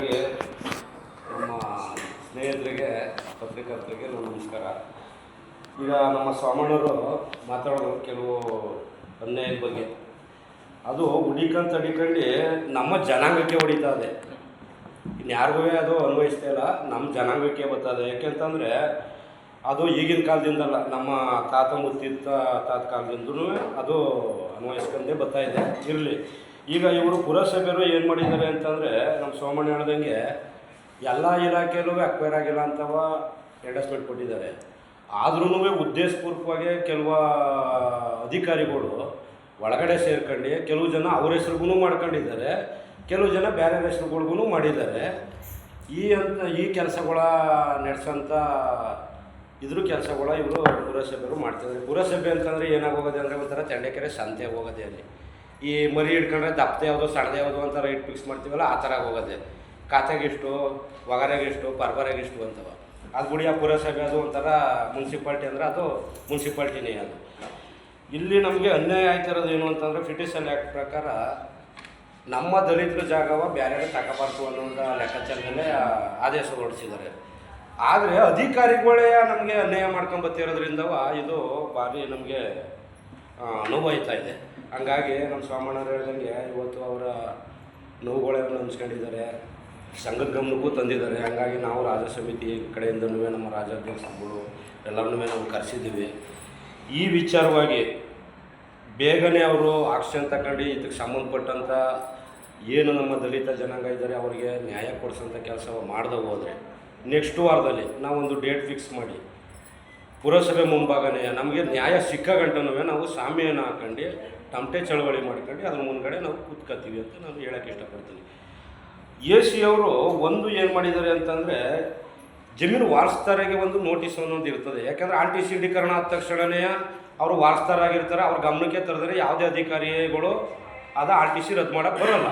ಮೊದಲನೇದಾಗಿ ನಮ್ಮ ಸ್ನೇಹಿತರಿಗೆ ಪತ್ರಿಕರ್ತರಿಗೆ ನಮ್ಮ ನಮಸ್ಕಾರ. ಈಗ ನಮ್ಮ ಸ್ವಾಮಣ್ಣವರು ಮಾತಾಡೋದು ಕೆಲವು ಅನ್ಯಾಯದ ಬಗ್ಗೆ. ಅದು ಹುಡಿಕಂತ ಅಡಿಕಂಡು ನಮ್ಮ ಜನಾಂಗಕ್ಕೆ ಹೊಡಿತಾ ಇದೆ. ಇನ್ಯಾರಿಗೂ ಅದು ಅನ್ವಯಿಸ್ತಾ ಇಲ್ಲ, ನಮ್ಮ ಜನಾಂಗಕ್ಕೆ ಬರ್ತದೆ ಯಾಕೆಂತಂದರೆ ಅದು ಈಗಿನ ಕಾಲದಿಂದಲ್ಲ, ನಮ್ಮ ತಾತ ಮುತ್ತಿತ್ತ ತಾತ ಕಾಲದಿಂದಲೂ ಅದು ಅನ್ವಯಿಸ್ಕೊಂಡೇ ಬರ್ತಾ ಇದೆ. ಇರಲಿ. ಈಗ ಇವರು ಪುರಸಭೆಯರು ಏನು ಮಾಡಿದ್ದಾರೆ ಅಂತಂದರೆ ನಮ್ಮ ಸೋಮಣ್ಣ ಹೇಳ್ದಂಗೆ ಎಲ್ಲ ಇಲಾಖೆಯಲ್ಲೂ ಅಕ್ವೈರ್ ಆಗಿಲ್ಲ ಅಂತವ ಎಂಡಸ್ಮೆಂಟ್ ಕೊಟ್ಟಿದ್ದಾರೆ. ಆದ್ರೂ ಉದ್ದೇಶಪೂರ್ವಕವಾಗಿ ಕೆಲವು ಅಧಿಕಾರಿಗಳು ಒಳಗಡೆ ಸೇರ್ಕೊಂಡು ಕೆಲವು ಜನ ಅವ್ರ ಹೆಸ್ರಿಗೂ ಮಾಡ್ಕೊಂಡಿದ್ದಾರೆ, ಕೆಲವು ಜನ ಬೇರೆ ಹೆಸ್ರುಗಳ್ಗೂ ಮಾಡಿದ್ದಾರೆ. ಈ ಅಂತ, ಈ ಕೆಲಸಗಳ ನಡೆಸೋಂಥ ಇದ್ರ ಕೆಲಸಗಳ ಇವರು ಪುರಸಭೆಯವರು ಮಾಡ್ತಿದ್ದಾರೆ. ಪುರಸಭೆ ಅಂತಂದರೆ ಏನಾಗೋಗೋದೆ ಅಂದರೆ ಒಂಥರ ತೆಂಡೆಕೆರೆ ಸಂತೆ ಹೋಗೋದೆ ಅಲ್ಲಿ. ಈ ಮರಿ ಹಿಡ್ಕೊಂಡ್ರೆ ದಪ್ಪದೆ ಯಾವುದು ಸಣ್ಣದ ಯಾವುದು ಅಂತ ರೈಟ್ ಫಿಕ್ಸ್ ಮಾಡ್ತೀವಲ್ಲ, ಆ ಥರ ಹೋಗೋದೆ. ಇಷ್ಟು ಒಗರೆಗಿಷ್ಟು ಇಷ್ಟು ಅಂತವ. ಅದು ಗುಡಿಯ ಆ ಪುರಸಭೆ ಅದು ಒಂಥರ ಮುನ್ಸಿಪಾಲ್ಟಿ ಅಂದರೆ ಅದು ಮುನ್ಸಿಪಾಲ್ಟಿನೇ ಅದು. ಇಲ್ಲಿ ನಮಗೆ ಅನ್ಯಾಯ ಆಯ್ತಿರೋದು ಏನು ಅಂತಂದರೆ ಫಿಟಿಸಲ್ ಆ್ಯಕ್ಟ್ ಪ್ರಕಾರ ನಮ್ಮ ದಲಿತರ ಜಾಗವ ಬೇರೆ ತಗೋಬಾರ್ದು ಅನ್ನೋದು ಒಂದು ಲೆಕ್ಕಾಚಾರದಲ್ಲೇ ಆದೇಶ ಹೊರಡಿಸಿದ್ದಾರೆ ಆದರೆ ಅಧಿಕಾರಿಗಳೇ ನಮಗೆ ಅನ್ಯಾಯ ಮಾಡ್ಕೊಂಬತ್ತಿರೋದ್ರಿಂದವ ಇದು ಭಾರಿ ನಮಗೆ ನೋವಾಯ್ತಾ ಇದೆ. ಹಂಗಾಗಿ ನಮ್ಮ ಸ್ವಾಮಣ್ಣವ್ರು ಹೇಳ್ದಂಗೆ ಇವತ್ತು ಅವರ ನೋವುಗಳನ್ನು ಹಂಚ್ಕೊಂಡಿದ್ದಾರೆ. ಸಂಘದ ಗಮನಕ್ಕೂ ತಂದಿದ್ದಾರೆ. ಹಂಗಾಗಿ ನಾವು ರಾಜ ಸಮಿತಿ ಕಡೆಯಿಂದನೂ ನಮ್ಮ ರಾಜ್ಯಾಧ್ಯಕ್ಷರುಗಳು ಎಲ್ಲರನ್ನೂ ನಾವು ಕರೆಸಿದ್ದೀವಿ. ಈ ವಿಚಾರವಾಗಿ ಬೇಗನೆ ಅವರು ಆಕ್ಷನ್ ತಗೊಂಡು ಇದಕ್ಕೆ ಸಂಬಂಧಪಟ್ಟಂಥ ಏನು ನಮ್ಮ ದಲಿತ ಜನಾಂಗ ಇದ್ದಾರೆ, ಅವರಿಗೆ ನ್ಯಾಯ ಕೊಡಿಸೋಂಥ ಕೆಲಸ ಮಾಡ್ದೆ ಹೋದರೆ ನೆಕ್ಸ್ಟ್ ವಾರದಲ್ಲಿ ನಾವೊಂದು ಡೇಟ್ ಫಿಕ್ಸ್ ಮಾಡಿ. ಪುರಸಭೆ ಮುಂಭಾಗನೇ ನಮಗೆ ನ್ಯಾಯ ಸಿಕ್ಕ ಗಂಟನೂ ನಾವು ಸಾಮ್ಯನ ಹಾಕೊಂಡು, ತಮಟೆ ಚಳವಳಿ ಮಾಡ್ಕೊಂಡು, ಅದ್ರ ಮುಂದ್ಗಡೆ ನಾವು ಕೂತ್ಕೋತೀವಿ ಅಂತ ನಾನು ಹೇಳೋಕ್ಕೆ ಇಷ್ಟಪಡ್ತೀನಿ. ಎ ಸಿ ಅವರು ಒಂದು ಏನು ಮಾಡಿದ್ದಾರೆ ಅಂತಂದರೆ ಜಮೀನು ವಾರಸ್ತಾರಿಗೆ ಒಂದು ನೋಟಿಸ್ ಅನ್ನೋದು ಇರ್ತದೆ. ಯಾಕಂದರೆ ಆರ್ ಟಿ ಸಿ ಡೀಕರಣ ಆದ ತಕ್ಷಣವೇ ಅವರು ವಾರಸ್ತಾರಾಗಿರ್ತಾರೆ ಅವ್ರ ಗಮನಕ್ಕೆ ತರದರೆ ಯಾವುದೇ ಅಧಿಕಾರಿಗಳು ಅದು ಆರ್ ಟಿ ಸಿ ರದ್ದು ಮಾಡೋಕ್ಕೆ ಬರೋಲ್ಲ.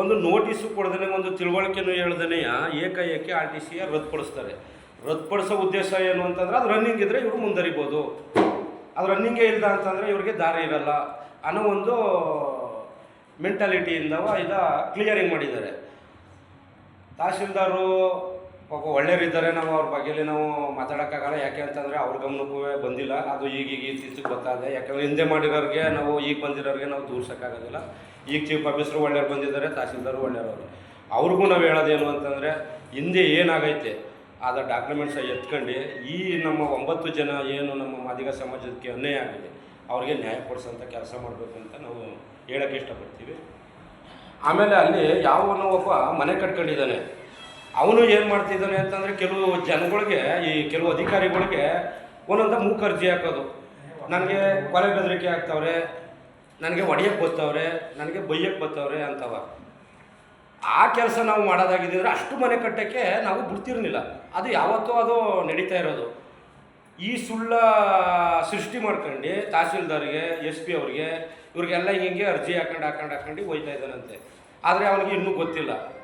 ಒಂದು ನೋಟಿಸು ಕೊಡ್ದೇ ಒಂದು ತಿಳುವಳಿಕೆನೂ ಹೇಳ್ದೇ ಏಕಾಏಕಿ ಆರ್ ಟಿ ಸಿಯ ರದ್ದುಪಡಿಸ್ತಾರೆ. ರದ್ದುಪಡಿಸೋ ಉದ್ದೇಶ ಏನು ಅಂತಂದ್ರೆ ಅದು ರನ್ನಿಂಗ್ ಇದ್ದರೆ ಇವರು ಮುಂದರಿಬೋದು. ಅದು ರನ್ನಿಂಗೇ ಇಲ್ಲ ಅಂತಂದರೆ ಇವ್ರಿಗೆ ದಾರಿ ಇರಲ್ಲ. ಅನ್ನೋ ಒಂದು ಮೆಂಟಾಲಿಟಿಯಿಂದ ಇದ ಕ್ಲಿಯರಿಂಗ್ ಮಾಡಿದ್ದಾರೆ. ತಹಶೀಲ್ದಾರು ಪಾಪ ಒಳ್ಳೆಯವರಿದ್ದಾರೆ ನಾವು ಅವ್ರ ಬಗ್ಗೆಲಿ ನಾವು ಮಾತಾಡೋಕ್ಕಾಗಲ್ಲ. ಯಾಕೆ ಅಂತಂದರೆ ಅವ್ರ ಗಮನಕ್ಕೂ ಬಂದಿಲ್ಲ. ಅದು ಈಗೀಗ ಇತ್ತೀಚೆಗೆ ಗೊತ್ತಾದೆ ಯಾಕಂದರೆ ಹಿಂದೆ ಮಾಡಿರೋರಿಗೆ ನಾವು ಈಗ ಬಂದಿರೋರಿಗೆ ನಾವು ದೂರ್ಸೋಕ್ಕಾಗೋದಿಲ್ಲ. ಈಗ ಚೀಫ್ ಆಫೀಸರು ಒಳ್ಳೆಯವ್ರು ಬಂದಿದ್ದಾರೆ, ತಹಶೀಲ್ದಾರು ಒಳ್ಳೆಯವರು. ಅವ್ರಿಗೂ ನಾವು ಹೇಳೋದೇನು ಅಂತಂದರೆ ಹಿಂದೆ ಏನಾಗೈತೆ? ಆದ ಡಾಕ್ಯುಮೆಂಟ್ಸ ಎತ್ಕೊಂಡು, ಈ ನಮ್ಮ ಒಂಬತ್ತು ಜನ ಏನು ನಮ್ಮ ಮಾದಿಗ ಸಮಾಜಕ್ಕೆ ಅನ್ಯಾಯ ಆಗಿದೆ, ಅವ್ರಿಗೆ ನ್ಯಾಯ ಕೊಡಿಸೋಂಥ ಕೆಲಸ ಮಾಡಬೇಕು ಅಂತ ನಾವು ಹೇಳೋಕ್ಕೆ ಇಷ್ಟಪಡ್ತೀವಿ. ಆಮೇಲೆ ಅಲ್ಲಿ ಯಾವನೋ ಒಬ್ಬ ಮನೆ ಕಟ್ಕೊಂಡಿದ್ದಾನೆ. ಅವನು ಏನು ಮಾಡ್ತಿದ್ದಾನೆ ಅಂತಂದರೆ ಕೆಲವು ಜನಗಳಿಗೆ, ಈ ಕೆಲವು ಅಧಿಕಾರಿಗಳಿಗೆ ಒಂದೊಂದು ಮೂಕರ್ಜಿ ಹಾಕೋದು. ನನಗೆ ಕೊಲೆ ಬೆದರಿಕೆ ಆಗ್ತವ್ರೆ, ನನಗೆ ಒಡೆಯಕ್ಕೆ ಬರ್ತವ್ರೆ, ನನಗೆ ಬೈಯಕ್ಕೆ ಬರ್ತವ್ರೆ ಅಂತವ. ಆ ಕೆಲಸ ನಾವು ಮಾಡೋದಾಗಿದ್ದರೆ ಅಷ್ಟು ಮನೆ ಕಟ್ಟೋಕ್ಕೆ ನಾವು ಬಿಡ್ತಿರಲಿಲ್ಲ. ಅದು ಯಾವತ್ತೂ ಅದು ನಡೀತಾ ಇರೋದು. ಈ ಸುಳ್ಳ ಸೃಷ್ಟಿ ಮಾಡ್ಕೊಂಡು ತಹಸೀಲ್ದಾರ್ಗೆ, ಎಸ್ ಪಿ ಅವ್ರಿಗೆ, ಇವ್ರಿಗೆಲ್ಲ ಹಿಂಗೆ ಅರ್ಜಿ ಹಾಕೊಂಡು ಹಾಕೊಂಡು ಹಾಕೊಂಡು ಹೋಯ್ತಾ ಇದ್ದಾನಂತೆ. ಆದರೆ ಅವನಿಗೆ ಇನ್ನೂ ಗೊತ್ತಿಲ್ಲ.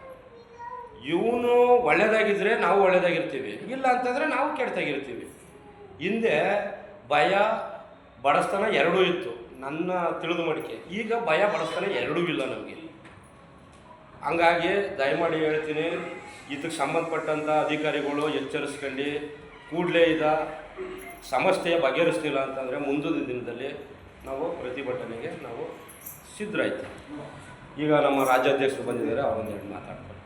ಇವನು ಒಳ್ಳೆಯದಾಗಿದ್ದರೆ ನಾವು ಒಳ್ಳೆಯದಾಗಿರ್ತೀವಿ ಇಲ್ಲ ಅಂತಂದರೆ ನಾವು ಕೆಡ್ತಾಗಿರ್ತೀವಿ ಹಿಂದೆ ಭಯ ಬಡಸ್ತನ ಎರಡೂ ಇತ್ತು. ನನ್ನ ತಿಳಿದು ಮಡಿಕೆ. ಈಗ ಭಯ ಬಡಸ್ತನ ಎರಡೂ ಇಲ್ಲ ನಮಗೆ. ಹಂಗಾಗಿ ದಯಮಾಡಿ ಹೇಳ್ತೀನಿ, ಇದಕ್ಕೆ ಸಂಬಂಧಪಟ್ಟಂಥ ಅಧಿಕಾರಿಗಳು ಎಚ್ಚರಿಸ್ಕೊಂಡು ಕೂಡಲೇ ಇದ ಸಮಸ್ಯೆ ಬಗೆಹರಿಸ್ತಿಲ್ಲ ಅಂತಂದರೆ ಮುಂದಿನ ದಿನದಲ್ಲಿ ನಾವು ಪ್ರತಿಭಟನೆಗೆ ನಾವು ಸಿದ್ಧರಾಯ್ತು ಈಗ ನಮ್ಮ ರಾಜ್ಯಾಧ್ಯಕ್ಷರು ಬಂದಿದ್ದಾರೆ ಅವರೊಂದೆರಡು ಮಾತಾಡ್ತಾರೆ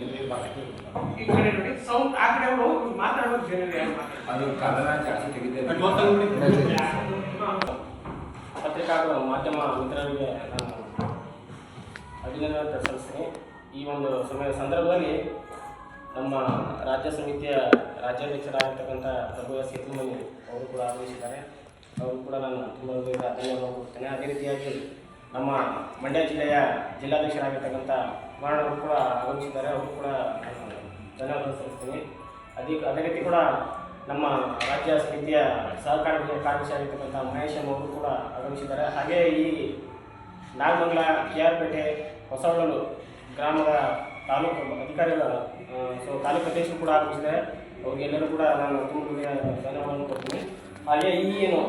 ಈ ಕಡೆ ನೋಡಿ ಸೌಂಡ್ ಆ ಕಡೆ ಅವ್ರು ಹೋಗಿ ಮಾತಾಡೋದು ಜನರು ಯಾರು ಮಾತಾಡ್ತಾರೆ ಅದು ಕನ್ನಡ ಜಾಸ್ತಿ ತೆಗೆದೇ ಪತ್ರಿಕಾ ಮಾಧ್ಯಮ ಮಿತ್ರರಿಗೆ ನಾನು ಅಭಿನಂದನೆ ಸಲ್ಲಿಸ್ತೀನಿ ಈ ಒಂದು ಸಮಯದ ಸಂದರ್ಭದಲ್ಲಿ ನಮ್ಮ ರಾಜ್ಯ ಸಮಿತಿಯ ರಾಜ್ಯಾಧ್ಯಕ್ಷರಾಗಿರ್ತಕ್ಕಂಥ ಪ್ರಭು ಎಸ್ ಯತಿಮನಿ ಅವರು ಕೂಡ ಆಗಮಿಸಿದ್ದಾರೆ. ಅವರು ಕೂಡ ನಾನು ತುಂಬ ಧನ್ಯವಾದ ಕೊಡ್ತೇನೆ ಅದೇ ರೀತಿಯಾಗಿ ನಮ್ಮ ಮಂಡ್ಯ ಜಿಲ್ಲೆಯ ಜಿಲ್ಲಾಧ್ಯಕ್ಷರಾಗಿರ್ತಕ್ಕಂಥ ಕುಮಾರಣ್ಣವರು ಕೂಡ ಆಗಮಿಸಿದ್ದಾರೆ ಅವರು ಕೂಡ ಧನ್ಯವಾದ ಸಲ್ಲಿಸ್ತೀನಿ. ಅದೇ ಅದೇ ರೀತಿ ಕೂಡ ನಮ್ಮ ರಾಜ್ಯ ಸಮಿತಿಯ ಸಹಕಾರ ಕಾರ್ಯದರ್ಶಿಯಾಗಿರ್ತಕ್ಕಂಥ ಮಹೇಶ್ ಅವರು ಕೂಡ ಆಗಮಿಸಿದ್ದಾರೆ. ಹಾಗೇ ಈ ನಾಗಮಂಗಲ ಕೆ ಆರ್ ಪೇಟೆ ಹೊಸಹೊಳಲು ಗ್ರಾಮದ ತಾಲೂಕು ಅಧಿಕಾರಿಗಳ ಸೊ ತಾಲೂಕು ಅಧ್ಯಕ್ಷರು ಕೂಡ ಆಗಮಿಸಿದ್ದಾರೆ. ಅವ್ರಿಗೆಲ್ಲರೂ ಕೂಡ ನಾನು ತುಂಬ ಧನ್ಯವಾದ ಕೊಡ್ತೀನಿ. ಹಾಗೆ ಈ ಏನು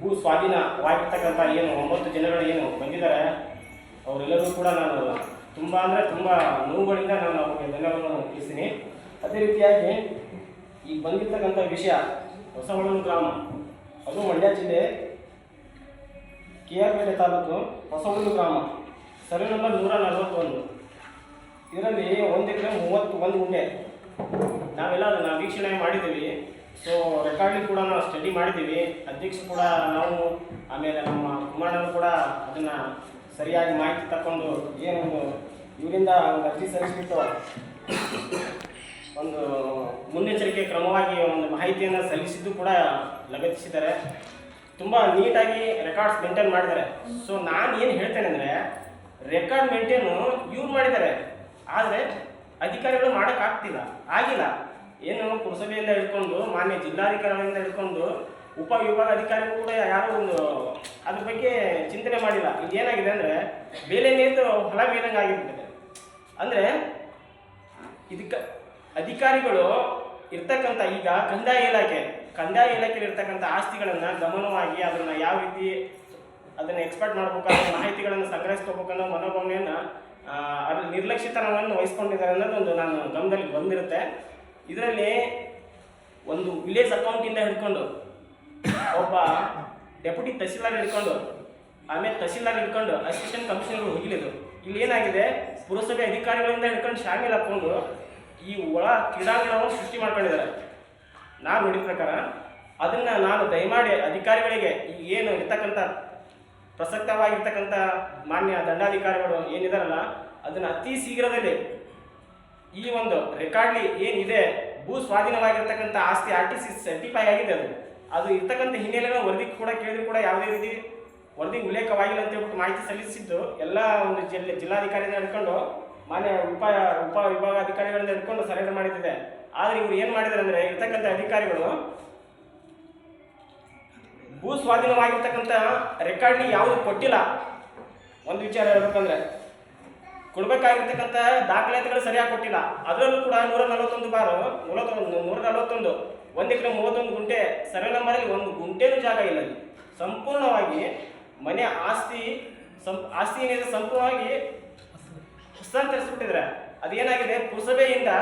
ಭೂ ಸ್ವಾಧೀನವಾಗಿರ್ತಕ್ಕಂಥ ಏನು ಒಂಬತ್ತು ಜನಗಳು ಏನು ಬಂದಿದ್ದಾರೆ, ಅವರೆಲ್ಲರೂ ಕೂಡ ನಾನು ತುಂಬ ಅಂದರೆ ತುಂಬ ನೋವುಗಳಿಂದ ನಾನು ಅವ್ರಿಗೆ ಧನ್ಯವಾದವನ್ನು ತಿಳಿಸ್ತೀನಿ. ಅದೇ ರೀತಿಯಾಗಿ ಈಗ ಬಂದಿರ್ತಕ್ಕಂಥ ವಿಷಯ ಹೊಸಹೊಳಲು ಗ್ರಾಮ. ಅದು ಮಂಡ್ಯ ಜಿಲ್ಲೆ ಕೆ ಆರ್ ಪೇಟೆ ತಾಲೂಕು ಹೊಸಹೊಳಲು ಗ್ರಾಮ. ಸರ್ವೆ ನಂಬರ್ ನೂರ ನಲವತ್ತೊಂದು. ಇದರಲ್ಲಿ ಒಂದು ಎಕರೆ ಮೂವತ್ತು, ಒಂದು ಗುಂಡೆ ನಾವೆಲ್ಲ ಅದನ್ನು ವೀಕ್ಷಣೆ ಮಾಡಿದ್ದೀವಿ. ಸೊ ರೆಕಾರ್ಡಿಂಗ್ ಕೂಡ ನಾವು ಸ್ಟಡಿ ಮಾಡಿದ್ದೀವಿ. ಅಧ್ಯಕ್ಷ ಕೂಡ ನಾವು, ಆಮೇಲೆ ನಮ್ಮ ಕುಮಾರನೂ ಕೂಡ ಅದನ್ನು ಸರಿಯಾಗಿ ಮಾಹಿತಿ ತಗೊಂಡು ಏನೊಂದು ಇವರಿಂದ ಒಂದು ಅರ್ಜಿ ಸಲ್ಲಿಸಿಬಿಟ್ಟು ಒಂದು ಮುನ್ನೆಚ್ಚರಿಕೆ ಕ್ರಮವಾಗಿ ಒಂದು ಮಾಹಿತಿಯನ್ನು ಸಲ್ಲಿಸಿದ್ದು ಕೂಡ ಲಗತ್ತಿಸಿದ್ದಾರೆ. ತುಂಬ ನೀಟಾಗಿ ರೆಕಾರ್ಡ್ಸ್ ಮೇಂಟೈನ್ ಮಾಡಿದ್ದಾರೆ. ಸೊ ನಾನು ಏನು ಹೇಳ್ತೇನೆ ಅಂದರೆ ರೆಕಾರ್ಡ್ ಮೇಂಟೈನು ಇವ್ರು ಮಾಡಿದ್ದಾರೆ. ಆದರೆ ಅಧಿಕಾರಿಗಳು ಮಾಡೋಕ್ಕಾಗ್ತಿಲ್ಲ ಆಗಿಲ್ಲ. ಏನು ಪುರಸಭೆಯಿಂದ ಹಿಡ್ಕೊಂಡು, ಮಾನ್ಯ ಜಿಲ್ಲಾಧಿಕಾರಿಗಳಿಂದ ಹಿಡ್ಕೊಂಡು ಉಪವಿಭಾಗ ಅಧಿಕಾರಿಗಳು ಕೂಡ ಯಾರೂ ಒಂದು ಅದ್ರ ಬಗ್ಗೆ ಚಿಂತನೆ ಮಾಡಿಲ್ಲ. ಇದೇನಾಗಿದೆ ಅಂದರೆ ಬೇಲೆ ನೀರು ಹೊಲ ಬೇದಂಗೆ ಆಗಿರ್ಬಿಟ್ಟಿದೆ ಅಂದರೆ, ಇದಕ್ಕೆ ಅಧಿಕಾರಿಗಳು ಇರ್ತಕ್ಕಂಥ ಈಗ ಕಂದಾಯ ಇಲಾಖೆ, ಕಂದಾಯ ಇಲಾಖೆಯಲ್ಲಿ ಇರ್ತಕ್ಕಂಥ ಆಸ್ತಿಗಳನ್ನು ಗಮನವಾಗಿ ಅದನ್ನು ಯಾವ ರೀತಿ ಅದನ್ನು ಎಕ್ಸ್ಪರ್ಟ್ ಮಾಡ್ಬೇಕಾದ ಮಾಹಿತಿಗಳನ್ನು ಸಂಗ್ರಹಿಸ್ಕೋಬೇಕನ್ನೋ ಮನೋಭಾವನೆಯನ್ನು ಅದ್ರ ನಿರ್ಲಕ್ಷ್ಯತನವನ್ನು ವಹಿಸ್ಕೊಂಡಿದ್ದಾರೆ ಅನ್ನೋದು ಒಂದು ನಾನು ಗಮನದಲ್ಲಿ ಬಂದಿರುತ್ತೆ. ಇದರಲ್ಲಿ ಒಂದು ವಿಲೇಜ್ ಅಕೌಂಟಿಂದ ಹಿಡ್ಕೊಂಡು ಒಬ್ಬ ಡೆಪ್ಯೂಟಿ ತಹಸೀಲ್ದಾರ್ ಹಿಡ್ಕೊಂಡು, ಆಮೇಲೆ ತಹಸೀಲ್ದಾರ್ ಹಿಡ್ಕೊಂಡು ಅಸಿಸ್ಟೆಂಟ್ ಕಮಿಷನರ್ ಹೋಗಿಲಿದ್ದು ಇಲ್ಲಿ ಏನಾಗಿದೆ? ಪುರಸಭೆ ಅಧಿಕಾರಿಗಳಿಂದ ಹಿಡ್ಕೊಂಡು ಶಾಮಿಲ್ ಹಾಕ್ಕೊಂಡು ಈ ಒಳ ಕ್ರೀಡಾಂಗಣವನ್ನು ಸೃಷ್ಟಿ ಮಾಡ್ಕೊಂಡಿದ್ದಾರೆ. ನಾನು ನೋಡಿದ ಪ್ರಕಾರ ಅದನ್ನು ನಾನು ದಯಮಾಡಿ ಅಧಿಕಾರಿಗಳಿಗೆ ಏನು ಇರ್ತಕ್ಕಂಥ ಪ್ರಸಕ್ತವಾಗಿರ್ತಕ್ಕಂಥ ಮಾನ್ಯ ದಂಡಾಧಿಕಾರಿಗಳು ಏನಿದಾರಲ್ಲ, ಅದನ್ನು ಅತಿ ಶೀಘ್ರದಲ್ಲಿ ಈ ಒಂದು ರೆಕಾರ್ಡ್ಲಿ ಏನಿದೆ ಭೂ ಸ್ವಾಧೀನವಾಗಿರ್ತಕ್ಕಂಥ ಆಸ್ತಿ, ಆರ್ ಟಿ ಸಿ ಸರ್ಟಿಫೈ ಆಗಿದೆ ಅದು. ಅದು ಇರ್ತಕ್ಕಂಥ ಹಿನ್ನೆಲೆನ ವರದಿ ಕೂಡ ಕೇಳಿದ್ರು ಕೂಡ ಯಾವುದೇ ರೀತಿ ವರದಿ ಉಲ್ಲೇಖವಾಗಿಲ್ಲ ಅಂತ ಹೇಳ್ಬಿಟ್ಟು ಮಾಹಿತಿ ಸಲ್ಲಿಸಿದ್ದು ಎಲ್ಲ ಒಂದು ಜಿಲ್ಲೆ ಜಿಲ್ಲಾಧಿಕಾರಿಯಿಂದ ಹಿಡ್ಕೊಂಡು, ಮಾನ್ಯ ಉಪ ಉಪ ವಿಭಾಗಾಧಿಕಾರಿಗಳಿಂದ ಹಿಡ್ಕೊಂಡು ಸರೆಂಡರ್ ಮಾಡಿದ್ದಿದೆ. ಆದರೆ ಇವರು ಏನು ಮಾಡಿದ್ದಾರೆ ಅಂದರೆ ಇರ್ತಕ್ಕಂಥ ಅಧಿಕಾರಿಗಳು ಭೂ ಸ್ವಾಧೀನವಾಗಿರ್ತಕ್ಕಂಥ ರೆಕಾರ್ಡ್ಲಿ ಯಾವುದು ಕೊಟ್ಟಿಲ್ಲ. ಒಂದು ವಿಚಾರ ಹೇಳ್ಬೇಕಂದ್ರೆ ಕೊಡಬೇಕಾಗಿರ್ತಕ್ಕಂಥ ದಾಖಲಾತಿಗಳು ಸರಿಯಾಗಿ ಕೊಟ್ಟಿಲ್ಲ. ಅದರಲ್ಲೂ ಕೂಡ ನೂರ ನಲವತ್ತೊಂದು ಬಾರು, ನೂರ ನೂರ ನಲವತ್ತೊಂದು ಒಂದು ಎಕರೆ ಮೂವತ್ತೊಂದು ಗುಂಟೆ ಸರ್ವೆ ನಂಬರಲ್ಲಿ ಒಂದು ಗುಂಟೆನೂ ಜಾಗ ಇಲ್ಲ ಅಲ್ಲಿ. ಸಂಪೂರ್ಣವಾಗಿ ಮನೆ ಆಸ್ತಿ, ಸಂ, ಆಸ್ತಿ ಏನಿದೆ ಸಂಪೂರ್ಣವಾಗಿ ಹಸ್ತಾಂತರಿಸ್ಬಿಟ್ಟಿದ್ರೆ ಅದೇನಾಗಿದೆ? ಪುರಸಭೆಯಿಂದ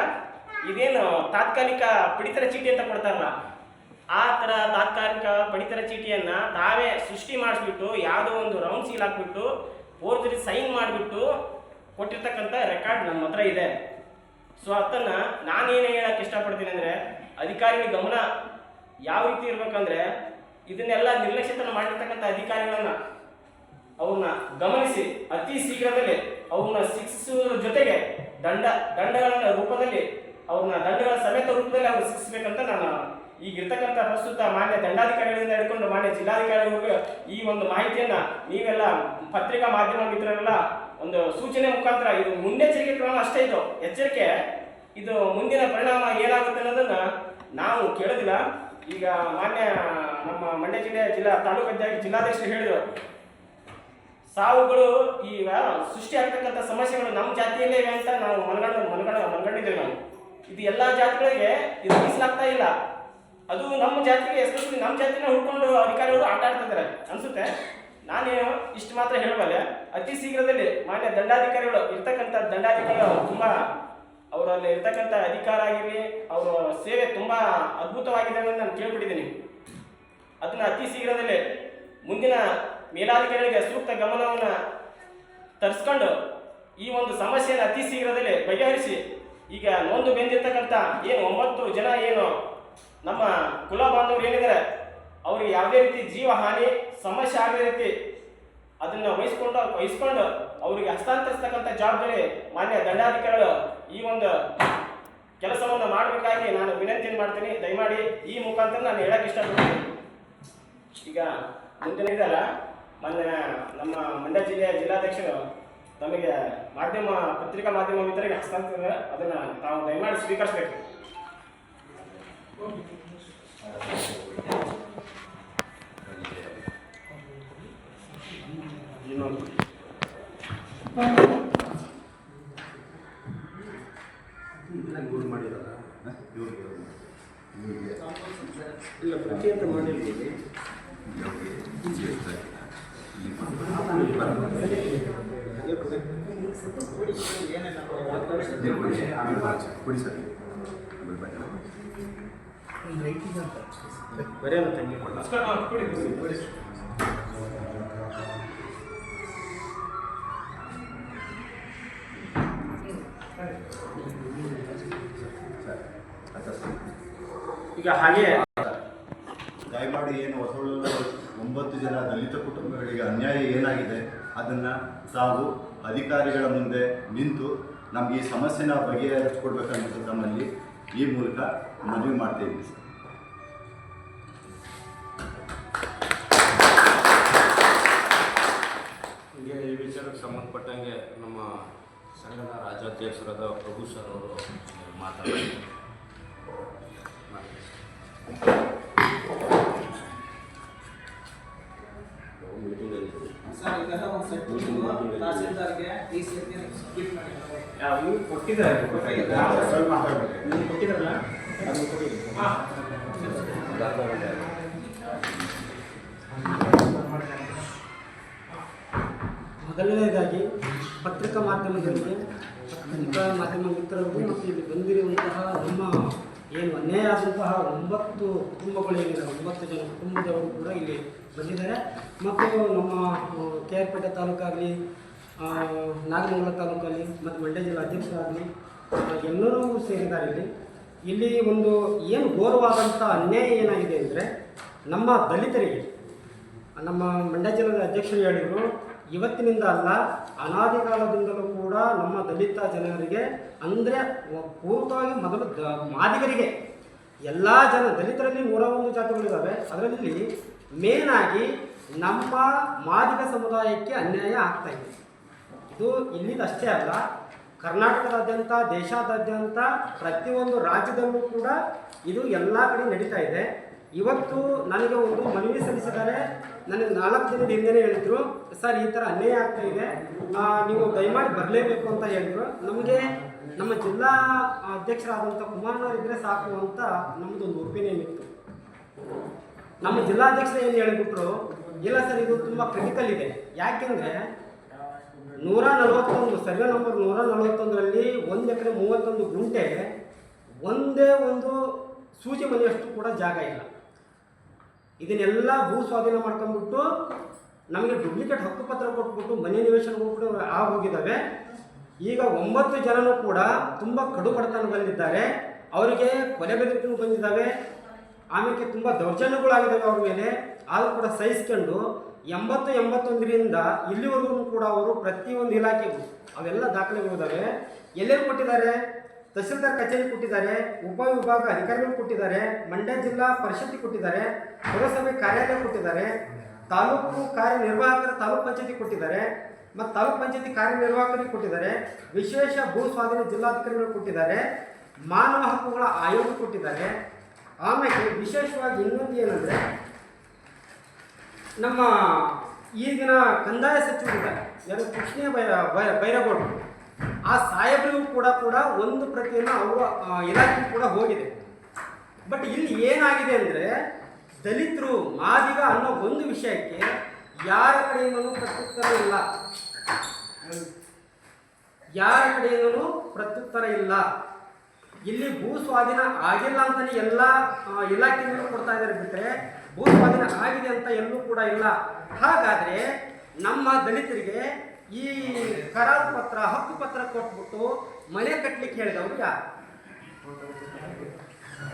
ಇದೇನು ತಾತ್ಕಾಲಿಕ ಪಡಿತರ ಚೀಟಿ ಅಂತ ಕೊಡ್ತಾರಲ್ಲ, ಆ ಥರ ತಾತ್ಕಾಲಿಕ ಪಡಿತರ ಚೀಟಿಯನ್ನು ತಾವೇ ಸೃಷ್ಟಿ ಮಾಡಿಸ್ಬಿಟ್ಟು, ಯಾವುದೋ ಒಂದು ರೌಂಡ್ ಸೀಲ್ ಹಾಕ್ಬಿಟ್ಟು ಓರ್ಜರಿ ಸೈನ್ ಮಾಡಿಬಿಟ್ಟು ಕೊಟ್ಟಿರ್ತಕ್ಕಂಥ ರೆಕಾರ್ಡ್ ನಮ್ಮ ಹತ್ರ ಇದೆ. ಸೊ ಅದನ್ನು ನಾನೇನು ಹೇಳಕ್ಕೆ ಇಷ್ಟಪಡ್ತೀನಿ ಅಂದರೆ ಅಧಿಕಾರಿಗಳ ಗಮನ ಯಾವ ರೀತಿ ಇರಬೇಕಂದ್ರೆ ಇದನ್ನೆಲ್ಲ ನಿರ್ಲಕ್ಷ್ಯತನ ಮಾಡಿರ್ತಕ್ಕಂಥ ಅಧಿಕಾರಿಗಳನ್ನ ಅವನ್ನ ಗಮನಿಸಿ, ಅತಿ ಶೀಘ್ರದಲ್ಲಿ ಅವನ್ನ ಶಿಕ್ಷಿಸುವುದರ ಜೊತೆಗೆ ದಂಡ ದಂಡಗಳ ರೂಪದಲ್ಲಿ ಅವ್ರನ್ನ ದಂಡಗಳ ಸಮೇತ ರೂಪದಲ್ಲಿ ಅವ್ರು ಶಿಕ್ಷಿಸಬೇಕಂತ ನಾನು ಈಗ ಇರ್ತಕ್ಕಂಥ ಪ್ರಸ್ತುತ ಮಾನ್ಯ ದಂಡಾಧಿಕಾರಿಗಳಿಂದ ಹಿಡ್ಕೊಂಡು ಮಾನ್ಯ ಜಿಲ್ಲಾಧಿಕಾರಿಗಳಿಗೂ ಈ ಒಂದು ಮಾಹಿತಿಯನ್ನ ನೀವೆಲ್ಲ ಪತ್ರಿಕಾ ಮಾಧ್ಯಮ ಮಿತ್ರರೆಲ್ಲ ಒಂದು ಸೂಚನೆ ಮುಖಾಂತರ ಇದು ಮುನ್ನೆಚ್ಚರಿಕೆ ಕ್ರಮ ಅಷ್ಟೇ ಇದು. ಎಚ್ಚರಿಕೆ, ಇದು ಮುಂದಿನ ಪರಿಣಾಮ ಏನಾಗುತ್ತೆ ಅನ್ನೋದನ್ನ ನಾವು ಕೇಳೋದಿಲ್ಲ. ಈಗ ಮಾನ್ಯ ನಮ್ಮ ಮಂಡ್ಯ ಜಿಲ್ಲೆ ಜಿಲ್ಲಾ ತಾಲೂಕು ಅಧ್ಯಕ್ಷ ಜಿಲ್ಲಾಧ್ಯಕ್ಷರು ಹೇಳಿದರು. ಸಾವುಗಳು ಈಗ ಸೃಷ್ಟಿ ಆಗ್ತಕ್ಕಂಥ ಸಮಸ್ಯೆಗಳು ನಮ್ಮ ಜಾತಿಯಲ್ಲೇ ಇವೆ ಅಂತ ನಾವು ಮನಗಂಡ ಮನಗಂಡ ಮನಗಂಡಿದ್ದೇವೆ ನಾವು. ಇದು ಎಲ್ಲ ಜಾತಿಗಳಿಗೆ ಇದು ಮೀಸಲಾಗ್ತಾ ಇಲ್ಲ. ಅದು ನಮ್ಮ ಜಾತಿಗೆ ಎಸ್ಪೆಷಲಿ ನಮ್ಮ ಜಾತಿನ ಹುಡ್ಕೊಂಡು ಅಧಿಕಾರಿಗಳು ಆಟ ಆಡ್ತಿದ್ದಾರೆ. ಅನ್ಸುತ್ತೆ? ನಾನೇನು ಇಷ್ಟು ಮಾತ್ರ ಹೇಳಬಲ್ಲೆ. ಅತಿ ಶೀಘ್ರದಲ್ಲಿ ಮಾನ್ಯ ದಂಡಾಧಿಕಾರಿಗಳು ಇರ್ತಕ್ಕಂಥ ದಂಡಾಧಿಕಾರಿಗಳು ತುಂಬ ಅವರಲ್ಲಿ ಇರ್ತಕ್ಕಂಥ ಅಧಿಕಾರ ಆಗಿರಲಿ, ಅವರ ಸೇವೆ ತುಂಬ ಅದ್ಭುತವಾಗಿದೆ ಅನ್ನೋದು ನಾನು ಕೇಳ್ಬಿಟ್ಟಿದ್ದೀನಿ. ಅದನ್ನು ಅತಿ ಶೀಘ್ರದಲ್ಲೇ ಮುಂದಿನ ಮೇಲಾಧಿಕಾರಿಗಳಿಗೆ ಸೂಕ್ತ ಗಮನವನ್ನು ತರಿಸ್ಕೊಂಡು ಈ ಒಂದು ಸಮಸ್ಯೆಯನ್ನು ಅತಿ ಶೀಘ್ರದಲ್ಲೇ ಬಗೆಹರಿಸಿ, ಈಗ ನೊಂದು ಬೆಂದಿರ್ತಕ್ಕಂಥ ಏನು ಒಂಬತ್ತು ಜನ ಏನು ನಮ್ಮ ಕುಲ ಬಾಂಧವರು ಏನಿದ್ದಾರೆ ಅವ್ರಿಗೆ ಯಾವುದೇ ರೀತಿ ಜೀವ ಹಾನಿ ಸಮಸ್ಯೆ ಆಗದ ರೀತಿ ಅದನ್ನು ವಹಿಸ್ಕೊಂಡು ವಹಿಸ್ಕೊಂಡು ಅವರಿಗೆ ಹಸ್ತಾಂತರಿಸ್ತಕ್ಕಂಥ ಜವಾಬ್ದಾರಿ ಮಾನ್ಯ ದಂಡಾಧಿಕಾರಿಗಳು ಈ ಒಂದು ಕೆಲಸವನ್ನು ಮಾಡಬೇಕಾಗಿ ನಾನು ವಿನಂತಿಯನ್ನು ಮಾಡ್ತೀನಿ, ದಯಮಾಡಿ ಈ ಮುಖಾಂತರ ನಾನು ಹೇಳಕ್ಕೆ ಇಷ್ಟಪಡ್ತೀನಿ. ಈಗ ಮುಂದಿನ ಇದಲ್ಲ, ಮೊನ್ನೆ ನಮ್ಮ ಮಂಡ್ಯ ಜಿಲ್ಲೆಯ ಜಿಲ್ಲಾಧ್ಯಕ್ಷರು ನಮಗೆ ಮಾಧ್ಯಮ, ಪತ್ರಿಕಾ ಮಾಧ್ಯಮ ಮಿತ್ರರಿಗೆ ಹಸ್ತಾಂತರ ಅದನ್ನು ತಾವು ದಯಮಾಡಿ ಸ್ವೀಕರಿಸಬೇಕು. ಇನ್ನೊಂದು ಗುಡ್ ಮಾಡಿದಾರ ಇವ್ರಿಗೆ ಇವ್ರಿಗೆ ಇಲ್ಲ ಪ್ರತಿ ಅಂತ ಮಾಡಿರ್ತೀವಿ ಇವ್ರಿಗೆ ಇಲ್ಲಿ ನೀವು ಕೊಡಿ ಆಮೇಲೆ ಬಾಚಿ. ಕೊಡಿ ಸರ್ ಆಮೇಲೆ ಬಾಚಿ. ಬರೆಯೋಣ ತಂಗಿ ಸರ್, ಹಾ, ಕೊಡಿ, ಕೊಡಿ. ಸರ್ ಆಯ್ತಾ ಸರ್ ಈಗ ಹಾಗೆ ದಯಮಾಡಿ ಏನು ಹೊಸಳ್ಳು ಒಂಬತ್ತು ಜನ ದಲಿತ ಕುಟುಂಬಗಳಿಗೆ ಅನ್ಯಾಯ ಏನಾಗಿದೆ ಅದನ್ನು ತಾವು ಅಧಿಕಾರಿಗಳ ಮುಂದೆ ನಿಂತು ನಮಗೆ ಈ ಸಮಸ್ಯೆನ ಬಗೆಹರಿಸ್ಕೊಡ್ಬೇಕನ್ನೋದು ನಮ್ಮಲ್ಲಿ ಈ ಮೂಲಕ ಮನವಿ ಮಾಡ್ತೇವೆ. ಹೀಗೆ ಈ ವಿಚಾರಕ್ಕೆ ಸಂಬಂಧಪಟ್ಟಂಗೆ ನಮ್ಮ ಸಂಘದ ರಾಜ್ಯಾಧ್ಯಕ್ಷರಾದ ಪ್ರಭು ಸರ್ ಅವರು ಮಾತಾಡ್ತಾರೆ ಕೊಟ್ಟಿದ್ದಾರೆ. ಸ್ವಲ್ಪ ನೀವು ಕೊಟ್ಟಿದ್ರಲ್ಲ. ಮೊದಲನೇದಾಗಿ ಪತ್ರಿಕಾ ಮಾಧ್ಯಮಗಳಿಗೆ ಪತ್ರಿಕಾ ಮಾಧ್ಯಮ ಮಿತ್ರರಿಗೂ ಮತ್ತು ಇಲ್ಲಿ ಬಂದಿರುವಂತಹ ನಮ್ಮ ಏನು ಅನ್ಯಾಯ ಆದಂತಹ ಒಂಬತ್ತು ಕುಟುಂಬಗಳೇನಿದೆ ಒಂಬತ್ತು ಜನ ಕುಟುಂಬದವರು ಕೂಡ ಇಲ್ಲಿ ಬಂದಿದ್ದಾರೆ ಮತ್ತು ನಮ್ಮ ಕೆ ಆರ್ ಪೇಟೆ ತಾಲೂಕಾಗಲಿ ನಾಗಮಂಗಲ ತಾಲೂಕಲ್ಲಿ ಮತ್ತು ಮಂಡ್ಯ ಜಿಲ್ಲಾ ಅಧ್ಯಕ್ಷರಾಗಲಿ ಎಲ್ಲರೂ ಸೇರಿದ್ದಾರೆ ಇಲ್ಲಿ. ಇಲ್ಲಿ ಒಂದು ಏನು ಘೋರವಾದಂಥ ಅನ್ಯಾಯ ಏನಾಗಿದೆ ಅಂದರೆ ನಮ್ಮ ದಲಿತರಿಗೆ, ನಮ್ಮ ಮಂಡ್ಯ ಜಿಲ್ಲೆಯ ಅಧ್ಯಕ್ಷರು ಹೇಳಿದರು, ಇವತ್ತಿನಿಂದ ಅಲ್ಲ, ಅನಾದಿ ಕಾಲದಿಂದಲೂ ಕೂಡ ನಮ್ಮ ದಲಿತ ಜನರಿಗೆ, ಅಂದರೆ ಪೂರ್ತವಾಗಿ ಮೊದಲು ದ, ಮಾದಿಗರಿಗೆ, ಎಲ್ಲ ಜನ ದಲಿತರಲ್ಲಿ ನೂರ ಒಂದು ಜಾತಿಗಳಿದ್ದಾವೆ ಅದರಲ್ಲಿ ಮೇನಾಗಿ ನಮ್ಮ ಮಾದಿಗ ಸಮುದಾಯಕ್ಕೆ ಅನ್ಯಾಯ ಆಗ್ತಾ ಇದೆ. ಇದು ಇಲ್ಲಿದಷ್ಟೇ ಅಲ್ಲ, ಕರ್ನಾಟಕದಾದ್ಯಂತ, ದೇಶಾದ್ಯಂತ ಪ್ರತಿಯೊಂದು ರಾಜ್ಯದಲ್ಲೂ ಕೂಡ ಇದು ಎಲ್ಲ ಕಡೆ ನಡೀತಾ ಇದೆ. ಇವತ್ತು ನನಗೆ ಒಂದು ಮನವಿ ಸಲ್ಲಿಸಿದರೆ ನನಗೆ ನಾಲ್ಕು ದಿನದ ಹಿಂದೆನೇ ಹೇಳಿದ್ರು, ಸರ್, ಈ ಥರ ಅನ್ಯಾಯ ಆಗ್ತಾ ಇದೆ. ನೀವು ದಯಮಾಡಿ ಬರಲೇಬೇಕು ಅಂತ ಹೇಳಿದರು. ನಮಗೆ ನಮ್ಮ ಜಿಲ್ಲಾ ಅಧ್ಯಕ್ಷರಾದಂಥ ಕುಮಾರನವ್ರು ಇದ್ದರೆ ಸಾಕು ಅಂತ ನಮ್ಮದು ಒಂದು ಒಪಿನಿಯನ್ ಇತ್ತು. ನಮ್ಮ ಜಿಲ್ಲಾಧ್ಯಕ್ಷರು ಏನು ಹೇಳಿಬಿಟ್ರು, ಇಲ್ಲ ಸರ್, ಇದು ತುಂಬ ಕ್ರಿಟಿಕಲ್ ಇದೆ. ಯಾಕೆಂದರೆ ನೂರ ನಲವತ್ತೊಂದು ಸರ್ವೆ ನಂಬರ್ ನೂರ ನಲವತ್ತೊಂದರಲ್ಲಿ ಒಂದು ಎಕರೆ ಮೂವತ್ತೊಂದು ಗುಂಟೆ, ಒಂದೇ ಒಂದು ಸೂಜಿ ಮನೆಯಷ್ಟು ಕೂಡ ಜಾಗ ಇಲ್ಲ. ಇದನ್ನೆಲ್ಲ ಭೂ ಸ್ವಾಧೀನ ಮಾಡ್ಕೊಂಡ್ಬಿಟ್ಟು ನಮಗೆ ಡೂಪ್ಲಿಕೇಟ್ ಹಕ್ಕುಪತ್ರ ಕೊಟ್ಬಿಟ್ಟು ಮನೆ ನಿವೇಶನ ಕೂಡ ಆಗೋಗಿದ್ದಾವೆ ಈಗ ಒಂಬತ್ತು ಜನರು ಕೂಡ ತುಂಬ ಕಡು ಬಡತನದಲ್ಲಿದ್ದಾರೆ ಅವರಿಗೆ ಕೊಲೆ ಬೆದರಿಕೆಗಳು ಬಂದಿದ್ದಾವೆ ಆಮೇಲೆ ತುಂಬ ದೌರ್ಜನ್ಯಗಳಾಗಿದ್ದಾವೆ ಅವ್ರ ಮೇಲೆ. ಆದರೂ ಕೂಡ ಸಹಿಸ್ಕೊಂಡು ಎಂಬತ್ತು ಎಂಬತ್ತೊಂದರಿಂದ ಇಲ್ಲಿವರೆಗೂ ಕೂಡ ಅವರು ಪ್ರತಿಯೊಂದು ಇಲಾಖೆಗೂ ಅವೆಲ್ಲ ದಾಖಲೆಗಳು ಇದ್ದಾವೆ ಎಲ್ಲೆಲ್ಲಿ ಕೊಟ್ಟಿದ್ದಾರೆ? ತಹಸೀಲ್ದಾರ್ ಕಚೇರಿ ಕೊಟ್ಟಿದ್ದಾರೆ ಉಪವಿಭಾಗ ಅಧಿಕಾರಿಗಳು ಕೊಟ್ಟಿದ್ದಾರೆ, ಮಂಡ್ಯ ಜಿಲ್ಲಾ ಪರಿಷತ್ತು ಕೊಟ್ಟಿದ್ದಾರೆ, ಪುರಸಭೆ ಕಾರ್ಯಾಲಯ ಕೊಟ್ಟಿದ್ದಾರೆ, ತಾಲೂಕು ಕಾರ್ಯನಿರ್ವಾಹಕರ ತಾಲೂಕು ಪಂಚಾಯತಿ ಕೊಟ್ಟಿದ್ದಾರೆ, ಮತ್ತು ತಾಲೂಕು ಪಂಚಾಯತಿ ಕಾರ್ಯನಿರ್ವಾಹಕರಿಗೆ ಕೊಟ್ಟಿದ್ದಾರೆ, ವಿಶೇಷ ಭೂ ಸ್ವಾಧೀನ ಜಿಲ್ಲಾಧಿಕಾರಿಗಳು ಕೊಟ್ಟಿದ್ದಾರೆ, ಮಾನವ ಹಕ್ಕುಗಳ ಆಯೋಗ ಕೊಟ್ಟಿದ್ದಾರೆ. ಆಮೇಲೆ ವಿಶೇಷವಾಗಿ ಇನ್ನೊಂದು ಏನಂದರೆ ನಮ್ಮ ಈಗಿನ ಕಂದಾಯ ಸಚಿವರಿದ್ದಾರೆ ಯಾರು ಕೃಷ್ಣ ಬೈ, ಬೈ- ಬೈರಗೌಡರು, ಆ ಸಾಹೇಬರಿಗೂ ಕೂಡ ಕೂಡ ಒಂದು ಪ್ರತಿಯನ್ನು ಅವರು ಇಲಾಖೆ ಕೂಡ ಹೋಗಿದೆ. ಬಟ್ ಇಲ್ಲಿ ಏನಾಗಿದೆ ಅಂದರೆ, ದಲಿತರು ಮಾದಿಗ ಅನ್ನೋ ಒಂದು ವಿಷಯಕ್ಕೆ ಯಾರ ಕಡೆಯಿಂದಲೂ ಪ್ರತ್ಯುತ್ತರ ಇಲ್ಲ. ಯಾರ ಕಡೆಯಿಂದಲೂ ಪ್ರತ್ಯುತ್ತರ ಇಲ್ಲ. ಇಲ್ಲಿ ಭೂ ಸ್ವಾಧೀನ ಆಗಿಲ್ಲ ಅಂತಲೇ ಎಲ್ಲ ಇಲಾಖೆಗಳು ಕೊಡ್ತಾ ಇದ್ದಾರೆ ಬಿಟ್ಟರೆ ಭೂ ಸ್ವಾಧೀನ ಆಗಿದೆ ಅಂತ ಎಲ್ಲೂ ಕೂಡ ಇಲ್ಲ. ಹಾಗಾದ್ರೆ ನಮ್ಮ ದಲಿತರಿಗೆ ಈ ಕರಾರು ಪತ್ರ, ಹಕ್ಕು ಪತ್ರ ಕೊಟ್ಬಿಟ್ಟು ಮನೆ ಕಟ್ಟಲಿಕ್ಕೆ ಹೇಳಿದವರು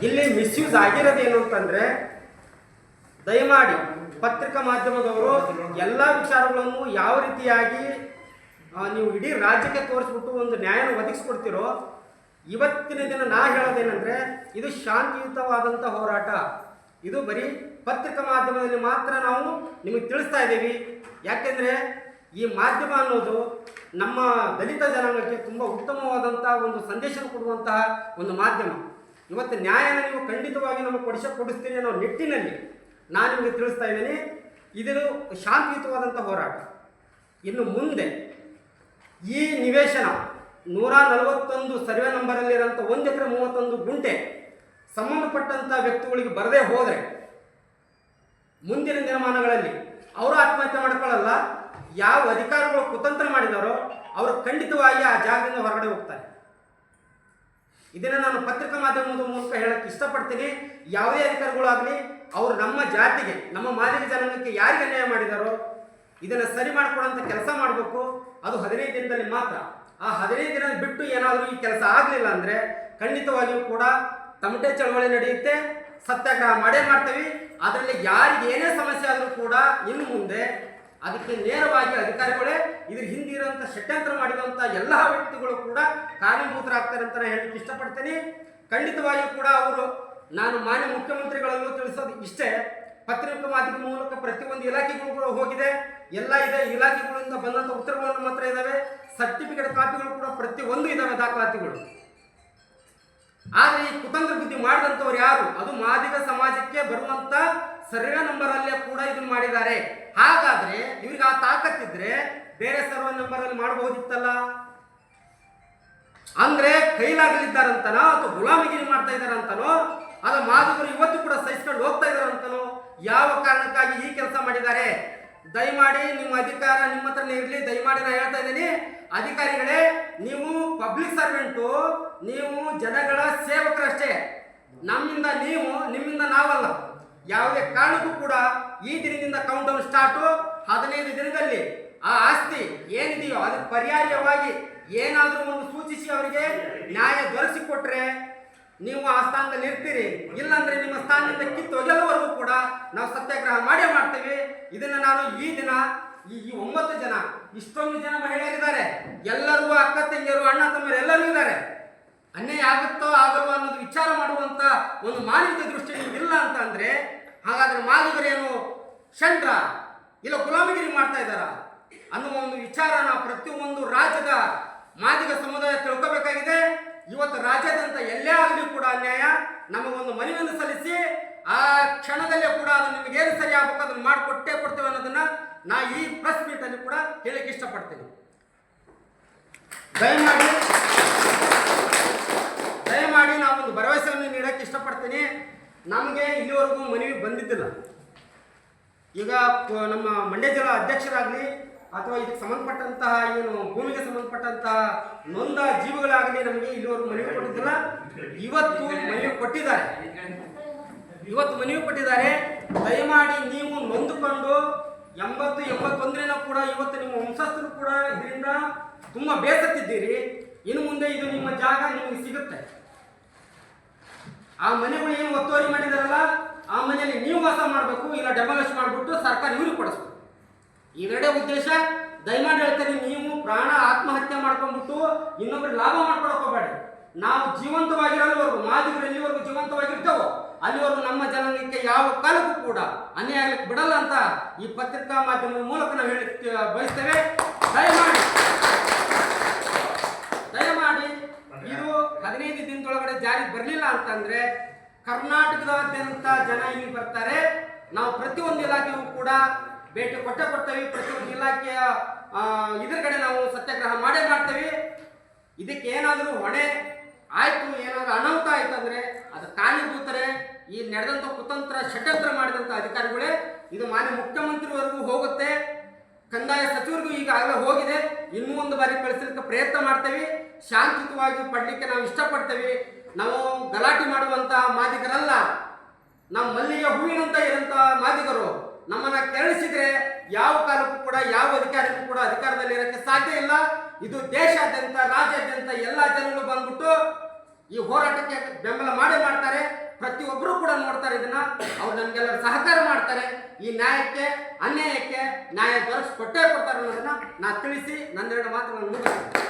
ಇಲ್ಲಿ ಮಿಸ್ಯೂಸ್ ಆಗಿರೋದೇನು ಅಂತಂದ್ರೆ ದಯಮಾಡಿ ಪತ್ರಿಕಾ ಮಾಧ್ಯಮದವರು ಎಲ್ಲ ವಿಚಾರಗಳನ್ನು ಯಾವ ರೀತಿಯಾಗಿ ನೀವು ಇಡೀ ರಾಜ್ಯಕ್ಕೆ ತೋರಿಸ್ಬಿಟ್ಟು ಒಂದು ನ್ಯಾಯನ ಒದಗಿಸ್ಕೊಡ್ತಿರೋ, ಇವತ್ತಿನ ದಿನ ನಾ ಹೇಳೋದೇನೆಂದರೆ ಇದು ಶಾಂತಿಯುತವಾದಂಥ ಹೋರಾಟ. ಇದು ಬರೀ ಪತ್ರಿಕಾ ಮಾಧ್ಯಮದಲ್ಲಿ ಮಾತ್ರ ನಾವು ನಿಮಗೆ ತಿಳಿಸ್ತಾ ಇದ್ದೀವಿ. ಯಾಕೆಂದರೆ ಈ ಮಾಧ್ಯಮ ಅನ್ನೋದು ನಮ್ಮ ದಲಿತ ಜನಾಂಗಕ್ಕೆ ತುಂಬ ಉತ್ತಮವಾದಂಥ ಒಂದು ಸಂದೇಶ ಕೊಡುವಂತಹ ಒಂದು ಮಾಧ್ಯಮ. ಇವತ್ತು ನ್ಯಾಯನ ನೀವು ಖಂಡಿತವಾಗಿ ನಮಗೆ ಕೊಡಿಸ, ಕೊಡಿಸ್ತೀರಿ ಅನ್ನೋ ನಿಟ್ಟಿನಲ್ಲಿ ನಾನು ನಿಮಗೆ ತಿಳಿಸ್ತಾ ಇದ್ದೀನಿ. ಇದು ಶಾಂತಿಯುತವಾದಂಥ ಹೋರಾಟ. ಇನ್ನು ಮುಂದೆ ಈ ನಿವೇಶನ ನೂರ ನಲವತ್ತೊಂದು ಸರ್ವೆ ನಂಬರಲ್ಲಿರೋಂಥ ಒಂದು ಎಕರೆ ಮೂವತ್ತೊಂದು ಗುಂಟೆ ಸಂಬಂಧಪಟ್ಟಂಥ ವ್ಯಕ್ತಿಗಳಿಗೆ ಬರದೇ ಹೋದರೆ ಮುಂದಿನ ದಿನಮಾನಗಳಲ್ಲಿ ಅವರು ಆತ್ಮಹತ್ಯೆ ಮಾಡಿಕೊಳ್ಳಲ್ಲ, ಯಾವ ಅಧಿಕಾರಿಗಳು ಕುತಂತ್ರ ಮಾಡಿದಾರೋ ಅವರು ಖಂಡಿತವಾಗಿ ಆ ಜಾಗದಿಂದ ಹೊರಗಡೆ ಹೋಗ್ತಾರೆ. ಇದನ್ನು ನಾನು ಪತ್ರಿಕಾ ಮಾಧ್ಯಮದ ಮೂಲಕ ಹೇಳಕ್ಕೆ ಇಷ್ಟಪಡ್ತೀನಿ. ಯಾವುದೇ ಅಧಿಕಾರಿಗಳಾಗಲಿ, ಅವರು ನಮ್ಮ ಜಾತಿಗೆ, ನಮ್ಮ ಮಾದರಿ ಜನಾಂಗಕ್ಕೆ ಯಾರಿಗೆ ಅನ್ಯಾಯ ಮಾಡಿದಾರೋ ಇದನ್ನು ಸರಿ ಮಾಡಿಕೊಡುವಂಥ ಕೆಲಸ ಮಾಡಬೇಕು. ಅದು ಹದಿನೈದು ದಿನದಲ್ಲಿ ಮಾತ್ರ. ಆ ಹದಿನೈದು ದಿನ ಬಿಟ್ಟು ಏನಾದರೂ ಈ ಕೆಲಸ ಆಗಲಿಲ್ಲ ಅಂದರೆ ಖಂಡಿತವಾಗಿಯೂ ಕೂಡ ತಮಟೆ ಚಳವಳಿ ನಡೆಯುತ್ತೆ. ಸತ್ಯಾಗ್ರಹ ಮಾಡೇ ಮಾಡ್ತೀವಿ. ಅದರಲ್ಲಿ ಯಾರಿಗೆ ಏನೇ ಸಮಸ್ಯೆ ಆದರೂ ಕೂಡ ಇನ್ನು ಮುಂದೆ ಅದಕ್ಕೆ ನೇರವಾಗಿ ಅಧಿಕಾರಿಗಳೇ ಇದ್ರ ಹಿಂದೆ ಇರುವಂಥ ಷಡ್ಯಂತ್ರ ಮಾಡಿದಂಥ ಎಲ್ಲ ವ್ಯಕ್ತಿಗಳು ಕೂಡ ಕಾರಣೀಭೂತರಾಗ್ತಾರೆ ಅಂತ ಹೇಳಕ್ಕೆ ಇಷ್ಟಪಡ್ತೀನಿ. ಖಂಡಿತವಾಗಿಯೂ ಕೂಡ ಅವರು ನಾನು ಮಾನ್ಯ ಮುಖ್ಯಮಂತ್ರಿಗಳಲ್ಲೂ ತಿಳಿಸೋದು ಇಷ್ಟೇ. ಪತ್ರಿಕಾ ಮಾಧ್ಯಮ ಮೂಲಕ ಪ್ರತಿಯೊಂದು ಇಲಾಖೆಗಳು ಕೂಡ ಹೋಗಿದೆ. ಎಲ್ಲ ಇದೆ, ಇಲಾಖೆಗಳಿಂದ ಬಂದಂಥ ಉತ್ತರಗಳನ್ನು ಮಾತ್ರ ಇದ್ದಾವೆ. ಸರ್ಟಿಫಿಕೇಟ್ ಕಾಪಿಗಳು ಕೂಡ ಪ್ರತಿಯೊಂದು ಇದ್ದಾವೆ ದಾಖಲಾತಿಗಳು. ಆದ್ರೆ ಈ ಕುತಂತ್ರ ಬುದ್ಧಿ ಮಾಡಿದಂಥವ್ರು ಯಾರು? ಅದು ಮಾದಿಗ ಸಮಾಜಕ್ಕೆ ಬರುವಂತ ಸರ್ವೆ ನಂಬರ್ ಅಲ್ಲೇ ಕೂಡ ಇದನ್ನ ಮಾಡಿದ್ದಾರೆ. ಹಾಗಾದ್ರೆ ಇವ್ರಿಗೆ ಆ ತಾಕತ್ತಿದ್ರೆ ಬೇರೆ ಸರ್ವೆ ನಂಬರ್ ಅಲ್ಲಿ ಮಾಡಬಹುದಿತ್ತಲ್ಲ? ಅಂದ್ರೆ ಕೈಲಾಗಲಿದ್ದಾರಂತನೋ ಅಥವಾ ಗುಲಾಮಿಗಿರಿ ಮಾಡ್ತಾ ಇದ್ದಾರಂತನೋ ಅದ ಮಾದಿಗರು ಇವತ್ತು ಕೂಡ ಸಹಿಸ್ಕೊಂಡು ಹೋಗ್ತಾ ಇದ್ದಾರಂತನೋ ಯಾವ ಕಾರಣಕ್ಕಾಗಿ ಈ ಕೆಲಸ ಮಾಡಿದ್ದಾರೆ? ದಯಮಾಡಿ ನಿಮ್ಮ ಅಧಿಕಾರ ನಿಮ್ಮ ಹತ್ರನೇ ಇರಲಿ, ದಯಮಾಡಿ ನಾನು ಹೇಳ್ತಾ ಇದ್ದೀನಿ. ಅಧಿಕಾರಿಗಳೇ, ನೀವು ಪಬ್ಲಿಕ್ ಸರ್ವೆಂಟು ನೀವು ಜನಗಳ ಸೇವಕರಷ್ಟೇ. ನಮ್ಮಿಂದ ನೀವು, ನಿಮ್ಮಿಂದ ನಾವಲ್ಲ. ಯಾವುದೇ ಕಾರಣಕ್ಕೂ ಕೂಡ ಈ ದಿನದಿಂದ ಕೌಂಟ್ ಡೌನ್ ಸ್ಟಾರ್ಟು ಹದಿನೈದು ದಿನದಲ್ಲಿ. ಆ ಆಸ್ತಿ ಏನಿದೆಯೋ ಅದಕ್ಕೆ ಪರ್ಯಾಯವಾಗಿ ಏನಾದರೂ ಒಂದು ಸೂಚಿಸಿ ಅವರಿಗೆ ನ್ಯಾಯ ದೊರಕಿಸಿಕೊಟ್ರೆ ನೀವು ಆ ಸ್ಥಾನದಲ್ಲಿ ಇರ್ತೀರಿ. ಇಲ್ಲಾಂದ್ರೆ ನಿಮ್ಮ ಸ್ಥಾನದಿಂದ ಕಿತ್ತೊಗೆಲ್ಲವರೆಗೂ ಕೂಡ ನಾವು ಸತ್ಯಾಗ್ರಹ ಮಾಡೇ ಮಾಡ್ತೀವಿ. ಇದನ್ನು ನಾನು ಈ ದಿನ ಈ ಈ ಒಂಬತ್ತು ಜನ, ಇಷ್ಟೊಂದು ಜನ ಮಹಿಳೆಯರಿದ್ದಾರೆ. ಎಲ್ಲರೂ ಅಕ್ಕ, ತಂಗಿಯರು, ಅಣ್ಣ, ತಮ್ಮರು ಎಲ್ಲರೂ ಇದ್ದಾರೆ. ಅನ್ಯಾಯ ಆಗುತ್ತೋ ಆಗಲ್ವೋ ಅನ್ನೋದು ವಿಚಾರ ಮಾಡುವಂತ ಒಂದು ಮಾನವೀಯ ದೃಷ್ಟಿ ಇಲ್ಲ ಅಂತ ಅಂದ್ರೆ, ಹಾಗಾದ್ರೆ ಮಾದಿಗರೇನು ಷಂಡ್ರ, ಇಲ್ಲ ಗುಲಾಮಗಿರಿ ಮಾಡ್ತಾ ಇದ್ದಾರ? ಅನ್ನುವ ಒಂದು ವಿಚಾರನ ಪ್ರತಿಯೊಂದು ರಾಜ್ಯದ ಮಾದಿಗ ಸಮುದಾಯ ತಿಳ್ಕೋಬೇಕಾಗಿದೆ. ಇವತ್ತು ರಾಜ್ಯಾದ್ಯಂತ ಎಲ್ಲೇ ಆಗಲಿ ಕೂಡ ಅನ್ಯಾಯ. ನಮಗೊಂದು ಮನವಿಯನ್ನು ಸಲ್ಲಿಸಿ, ಆ ಕ್ಷಣದಲ್ಲೇ ಕೂಡ ಅದು ನಿಮಗೇನು ಸರಿ ಆಗ್ಬೇಕು, ಅದನ್ನು ಮಾಡಿಕೊಟ್ಟೇ ಕೊಡ್ತೇವೆ ಅನ್ನೋದನ್ನ ನಾ ಈ ಪ್ರೆಸ್ ಮೀಟ್ ಅಲ್ಲಿ ಕೂಡ ಹೇಳಕ್ಕೆ ಇಷ್ಟಪಡ್ತೀನಿ. ದಯಮಾಡಿ ದಯಮಾಡಿ ನಾವೊಂದು ಭರವಸೆಯನ್ನು ನೀಡಕ್ಕೆ ಇಷ್ಟಪಡ್ತೀನಿ. ನಮಗೆ ಇಲ್ಲಿವರೆಗೂ ಮನವಿ ಬಂದಿದ್ದಿಲ್ಲ. ಈಗ ನಮ್ಮ ಮಂಡ್ಯ ಜಿಲ್ಲಾ ಅಧ್ಯಕ್ಷರಾಗಲಿ ಅಥವಾ ಇದಕ್ಕೆ ಸಂಬಂಧಪಟ್ಟಂತಹ ಏನು ಭೂಮಿಗೆ ಸಂಬಂಧಪಟ್ಟಂತಹ ನೊಂದ ಜೀವಿಗಳಾಗಲಿ ನಮಗೆ ಇಲ್ಲಿವರೆಗೂ ಮನವಿ ಕೊಟ್ಟಿದ್ದಿಲ್ಲ. ಇವತ್ತು ಮನವಿ ಕೊಟ್ಟಿದ್ದಾರೆ. ಇವತ್ತು ಮನವಿ ಕೊಟ್ಟಿದ್ದಾರೆ. ದಯಮಾಡಿ ನೀವು ನೊಂದುಕೊಂಡು ಎಂಬತ್ತು ಎಂಬತ್ತೊಂದರಿಂದ ಕೂಡ ಇವತ್ತು ನಿಮ್ಮ ವಂಶಸ್ಥರು ಕೂಡ ಇದರಿಂದ ತುಂಬ ಬೇಸತ್ತಿದ್ದೀರಿ. ಇನ್ನು ಮುಂದೆ ಇದು ನಿಮ್ಮ ಜಾಗ ನಿಮಗೆ ಸಿಗುತ್ತೆ. ಆ ಮನೆಗಳು ಏನು ಒತ್ತುವರಿ ಮಾಡಿದಾರಲ್ಲ, ಆ ಮನೆಯಲ್ಲಿ ನೀವು ವಾಸ ಮಾಡಬೇಕು, ಇಲ್ಲ ಡೆಮಾಲಿಷ್ ಮಾಡಿಬಿಟ್ಟು ಸರ್ಕಾರ ಇವರು ಕೊಡಿಸ್ಬೇಕು. ಇವೆರಡೇ ಉದ್ದೇಶ ದಯಮಾಡಿ ಹೇಳ್ತಾರೆ ನೀವು ಪ್ರಾಣ ಆತ್ಮಹತ್ಯೆ ಮಾಡ್ಕೊಂಡ್ಬಿಟ್ಟು ಇನ್ನೊಬ್ಬರು ಲಾಭ ಮಾಡ್ಕೊಳಕ್ ಹೋಗಬೇಡಿ. ನಾವು ಜೀವಂತವಾಗಿರೋವರೆಗೂ, ಮಾದಿಗರು ಎಲ್ಲಿವರೆಗೂ ಜೀವಂತವಾಗಿರ್ತೇವೋ? ಅಲ್ಲಿವರೆಗೂ ನಮ್ಮ ಜನಾಂಗಕ್ಕೆ ಯಾವ ಕಾಲಕ್ಕೂ ಕೂಡ ಅನ್ಯಾಯ ಬಿಡಲ್ಲ ಅಂತ ಈ ಪತ್ರಿಕಾ ಮಾಧ್ಯಮದ ಮೂಲಕ ನಾವು ಹೇಳಕ್ಕೆ ಬಯಸ್ತೇವೆ. ದಯಮಾಡಿ. ದಯಮಾಡಿ ಇದು ಹದಿನೈದು ದಿನದೊಳಗಡೆ ಜಾರಿಗೆ ಬರಲಿಲ್ಲ ಅಂತಂದ್ರೆ ಕರ್ನಾಟಕದಾದ್ಯಂತ ಜನ ಇಲ್ಲಿ ಬರ್ತಾರೆ. ನಾವು ಪ್ರತಿಯೊಂದು ಇಲಾಖೆಗೂ ಕೂಡ ಭೇಟಿ ಕೊಟ್ಟೆ ಕೊಡ್ತೇವೆ. ಪ್ರತಿಯೊಂದು ಇಲಾಖೆಯ ಇದ್ರ ಕಡೆ ನಾವು ಸತ್ಯಾಗ್ರಹ ಮಾಡೇ ಮಾಡ್ತೇವೆ. ಇದಕ್ಕೆ ಏನಾದರೂ ಹೊಣೆ ಆಯ್ತು, ಏನಾದರೂ ಅನಾಹುತ ಆಯ್ತಂದ್ರೆ ಅದು ಕೂತರೆ. ಈ ನಡೆದಂಥ ಕುತಂತ್ರ ಷಡ್ಯಂತ್ರ ಮಾಡಿದಂಥ ಅಧಿಕಾರಿಗಳೇ, ಇದು ಮಾನ್ಯ ಮುಖ್ಯಮಂತ್ರಿವರೆಗೂ ಹೋಗುತ್ತೆ. ಕಂದಾಯ ಸಚಿವರಿಗೂ ಈಗಾಗಲೇ ಹೋಗಿದೆ. ಇನ್ನೂ ಒಂದು ಬಾರಿ ಕಳಿಸಲಿಕ್ಕೆ ಪ್ರಯತ್ನ ಮಾಡ್ತೇವೆ. ಶಾಂತಿಯುತವಾಗಿ ಪಡಲಿಕ್ಕೆ ನಾವು ಇಷ್ಟಪಡ್ತೇವೆ. ನಾವು ಗಲಾಟೆ ಮಾಡುವಂಥ ಮಾದಿಗರಲ್ಲ. ನಮ್ಮ ಮಲ್ಲಿಗೆ ಹೂವಿನಂತ ಇರೋಂಥ ಮಾದಿಗರು ನಮ್ಮನ್ನು ಕೆರಳಿಸಿದ್ರೆ ಯಾವ ಕಾಲಕ್ಕೂ ಕೂಡ, ಯಾವ ಅಧಿಕಾರಿಗೂ ಕೂಡ ಅಧಿಕಾರದಲ್ಲಿ ಇರಕ್ಕೆ ಸಾಧ್ಯ ಇಲ್ಲ. ಇದು ದೇಶಾದ್ಯಂತ, ರಾಜ್ಯಾದ್ಯಂತ ಎಲ್ಲ ಜನಗಳು ಬಂದ್ಬಿಟ್ಟು ಈ ಹೋರಾಟಕ್ಕೆ ಬೆಂಬಲ ಮಾಡೇ ಮಾಡ್ತಾರೆ. ಪ್ರತಿಯೊಬ್ಬರು ಕೂಡ ನೋಡ್ತಾರೆ ಇದನ್ನ. ಅವ್ರು ನಮ್ಗೆಲ್ಲ ಸಹಕಾರ ಮಾಡ್ತಾರೆ. ಈ ನ್ಯಾಯಕ್ಕೆ, ಅನ್ಯಾಯಕ್ಕೆ ನ್ಯಾಯ ದೊರಕಿಸ್ಕೊಟ್ಟೇ ಕೊಡ್ತಾರೆ ಅನ್ನೋದನ್ನ ನಾ ತಿಳಿಸಿ ನನ್ನೆರಡು ಮಾತುಗಳನ್ನು ಮುಗಿಸ್ತೇನೆ.